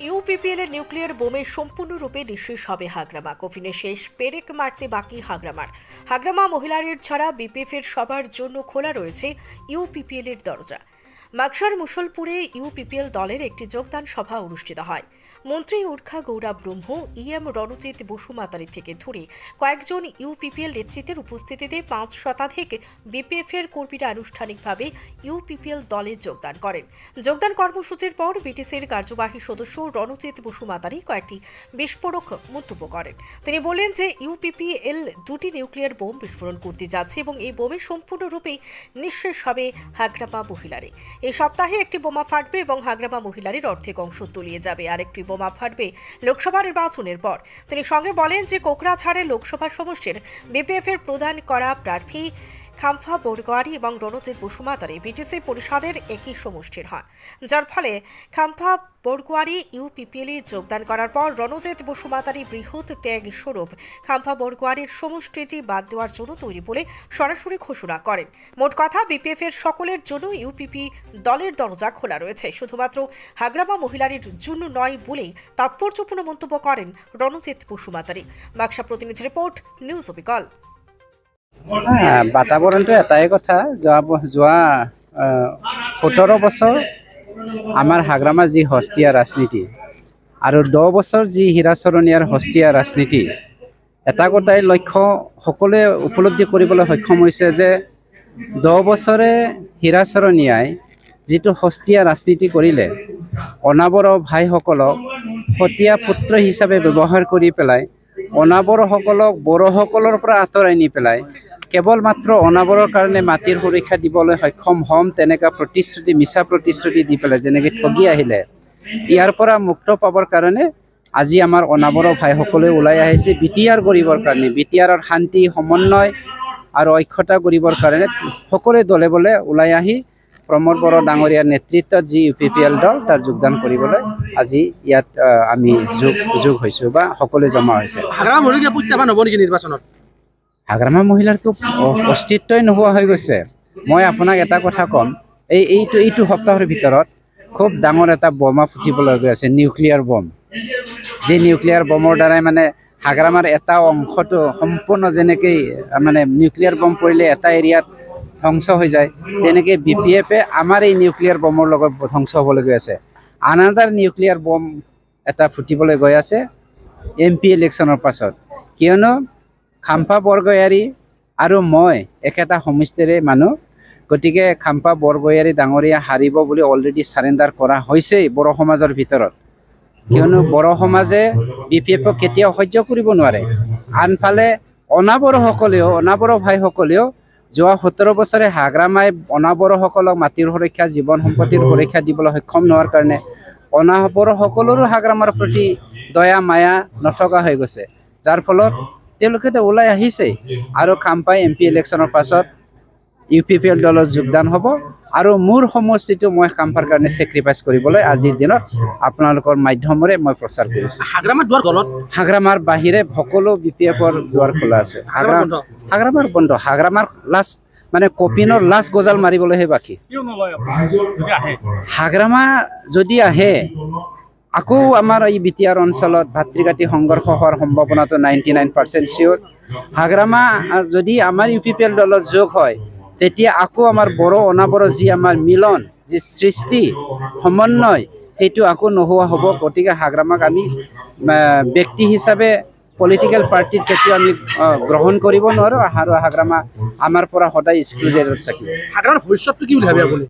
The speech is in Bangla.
ইউপিপিএল এর নিউক্লিয়ার বোমে সম্পূর্ণরূপে নিঃশেষ হবে হাগ্রামা। কফিনে শেষ পেরেক মারতে বাকি হাগ্রামার। হাগ্রামা মহিলাদের ছাড়া বিপিএফ এর সবার জন্য খোলা রয়েছে ইউপিপিএল এর দরজা। মাকসার মুসলপুরে ইউপিপিএল দলের একটি যোগদান সভা অনুষ্ঠিত হয়। মন্ত্রী উর্খা গৌরব ব্রহ্ম, ইএম রণজিৎ বসুমাতারি থেকে ধরে কয়েকজন ইউপিপিএল নেতৃত্বের উপস্থিতিতে পাঁচ শতাধিক বিপিএফ এর কর্মীরা আনুষ্ঠানিকভাবে ইউপিপিএল দলে যোগদান করেন। যোগদান কর্মসূচির পর বিটিসির কার্যবাহী সদস্য রণজিৎ বসুমাতারি কয়েকটি বিস্ফোরক মন্তব্য করেন। তিনি বলেন যে ইউপিপিএল দুটি নিউক্লিয়ার বোম বিস্ফোরণ করতে যাচ্ছে এবং এই বোমে সম্পূর্ণরূপে নিঃশেষ হবে হাগ্রামা মহিলারে। এই সপ্তাহে একটি বোমা ফাটবে এবং হাগ্রামা মহিলারের অর্ধেক অংশ তলিয়ে যাবে। আরেকটি বোমা ফাটবে লোকসভা নির্বাচনের পর। তিনি সঙ্গে বলেন যে কোকরাঝাড়ে লোকসভা সমষ্টির বিপিএফ এর প্রদান করা প্রার্থী খামফা বরগোয়ারি এবং রণজিৎ বসুমাতারি বিটিসি পরিষদের একই সমষ্টির হন যার ফলে খামফা বরগোয়ারি ইউপিপিএলে যোগদান করার পর রণজিৎ বসুমাতারি বৃহৎ ত্যাগ স্বরূপ খাম্পা বরগোয়ারির সমষ্টিটি বাদ দেওয়ার জন্য তৈরি বলে সরাসরি ঘোষণা করেন। মোট কথা বিপিএফ এর সকলের জন্য ইউপিপি দলের দরজা খোলা রয়েছে। শুধুমাত্র হাগ্রামা মহিলারির জন্য নয় বলেই তাৎপর্যপূর্ণ মন্তব্য করেন রণজিৎ বসুমাতাৰী বাক্সা প্রতিনিধি রিপোর্ট, নিউজ অবিকল বাতাবৰণটো এটাই কথা। যোৱা যোৱা সোতৰ বছৰ আমাৰ হাগ্ৰামা যি হস্তীয়া ৰাজনীতি আৰু দহ বছৰ যি হীৰাচৰণীয়াৰ হস্তীয়া ৰাজনীতি, এটা কথাই লক্ষ্য সকলোৱে উপলব্ধি কৰিবলৈ সক্ষম হৈছে যে দহ বছৰে হীৰাচৰণীয়াই যিটো সস্তীয়া ৰাজনীতি কৰিলে অনাবৰ ভাইসকলক সতীয়া পুত্ৰ হিচাপে ব্যৱহাৰ কৰি পেলাই, অনাবৰসকলক বড়োসকলৰ পৰা আঁতৰাই নি পেলাই কেৱল মাত্ৰ অনাবৰৰ কাৰণে মাটিৰ সুৰক্ষা দিবলৈ সক্ষম হ'ম তেনেকুৱা প্ৰতিশ্ৰুতি, মিছা প্ৰতিশ্ৰুতি দি পেলাই যেনেকৈ ঠগি আহিলে, ইয়াৰ পৰা মুক্ত পাবৰ কাৰণে আজি আমাৰ অনাবৰ ভাইসকলে ওলাই আহিছে বি টি আৰ কৰিবৰ কাৰণে। বি টি আৰৰ শান্তি, সমন্বয় আৰু ঐক্যতা কৰিবৰ কাৰণে সকলোৱে দলে বলে ওলাই আহি প্ৰমোদ বড়ো ডাঙৰীয়াৰ নেতৃত্বত যি ইউ পি পি এল দল তাত যোগদান কৰিবলৈ আজি ইয়াত আমি যোগ যোগ হৈছোঁ বা সকলোৱে জমা হৈছে। প্ৰত্যাহ্বান হ'ব নেকি নিৰ্বাচনত? হাগ্ৰামা মহিলাৰতো অ- অস্তিত্বই নোহোৱা হৈ গৈছে। মই আপোনাক এটা কথা ক'ম, এই এইটো এইটো সপ্তাহৰ ভিতৰত খুব ডাঙৰ এটা বোমা ফুটিবলৈ গৈ আছে, নিউক্লিয়াৰ বম। যি নিউক্লিয়াৰ বমৰ দ্বাৰাই মানে হাগ্ৰামাৰ এটা অংশটো সম্পূৰ্ণ যেনেকৈ মানে নিউক্লিয়াৰ বম পৰিলে এটা এৰিয়াত ধ্বংস হৈ যায়, তেনেকৈ বি পি এফে আমাৰ এই নিউক্লিয়াৰ বমৰ লগত ধ্বংস হ'বলৈ গৈ আছে। আন এটা নিউক্লিয়াৰ বম এটা ফুটিবলৈ গৈ আছে এম পি ইলেকশ্যনৰ পাছত। কিয়নো খাম্পা বৰগয়াৰী আৰু মই একেটা সমষ্টিৰে মানুহ। গতিকে খাম্পা বৰগয়াৰী ডাঙৰীয়া হাৰিব বুলি অলৰেডি চাৰেণ্ডাৰ কৰা হৈছেই বড়ো সমাজৰ ভিতৰত। কিয়নো বড়ো সমাজে বি কেতিয়াও সহ্য কৰিব নোৱাৰে। আনফালে অনাবড়োসকলেও অনাবড়ো ভাইসকলেও যোৱা সোতৰ বছৰে হাগ্ৰামাই অনাবড়োসকলক মাটিৰ সুৰক্ষা, জীৱন সম্পত্তিৰ সুৰক্ষা দিবলৈ সক্ষম নোহোৱাৰ কাৰণে অনাবড়োসকলৰো হাগ্ৰামাৰ প্ৰতি দয়া, মায়া নথকা হৈ গৈছে। যাৰ ফলত তেওঁলোকে এতিয়া ওলাই আহিছে। আৰু খাম্পাই এম পি ইলেকশ্যনৰ পাছত ইউ পি পি এল দলত যোগদান হ'ব। আৰু মোৰ সমষ্টিটো মই খাম্পাৰ কাৰণে ছেক্ৰিফাইচ কৰিবলৈ আজিৰ দিনত আপোনালোকৰ মাধ্যমেৰে মই প্ৰচাৰ কৰিছোঁ। হাগ্ৰামাৰ দুৱাৰ গলত? হাগ্ৰামাৰ বাহিৰে সকলো বি পি এফৰ দুৱাৰ খোলা আছে। বন্ধ? হাগ্ৰামাৰ বন্ধ। হাগ্ৰামাৰ লাষ্ট মানে কপিনৰ লাষ্ট গজাল মাৰিবলৈহে বাকী। হাগ্ৰামা যদি আহে আকৌ আমাৰ এই বি টি আৰ অঞ্চলত ভাতৃঘাতী সংঘৰ্ষ হোৱাৰ সম্ভাৱনাটো নাইণ্টি নাইন পাৰ্চেণ্ট চিয়'ৰ হাগ্ৰামা যদি আমাৰ ইউ পি পি এল দলত যোগ হয় তেতিয়া আকৌ আমাৰ বড়ো অনাবড়ো যি আমাৰ মিলন যি সৃষ্টি সমন্বয় সেইটো আকৌ নোহোৱা হ'ব। গতিকে হাগ্ৰামাক আমি ব্যক্তি হিচাপে পলিটিকেল পাৰ্টিত কেতিয়াও আমি গ্ৰহণ কৰিব নোৱাৰোঁ আৰু হাগ্ৰামা আমাৰ পৰা সদায় এক্সক্লুডেডত থাকিব। হাগ্ৰামাৰ ভৱিষ্যতটো কি বুলি ভাবে আপুনি?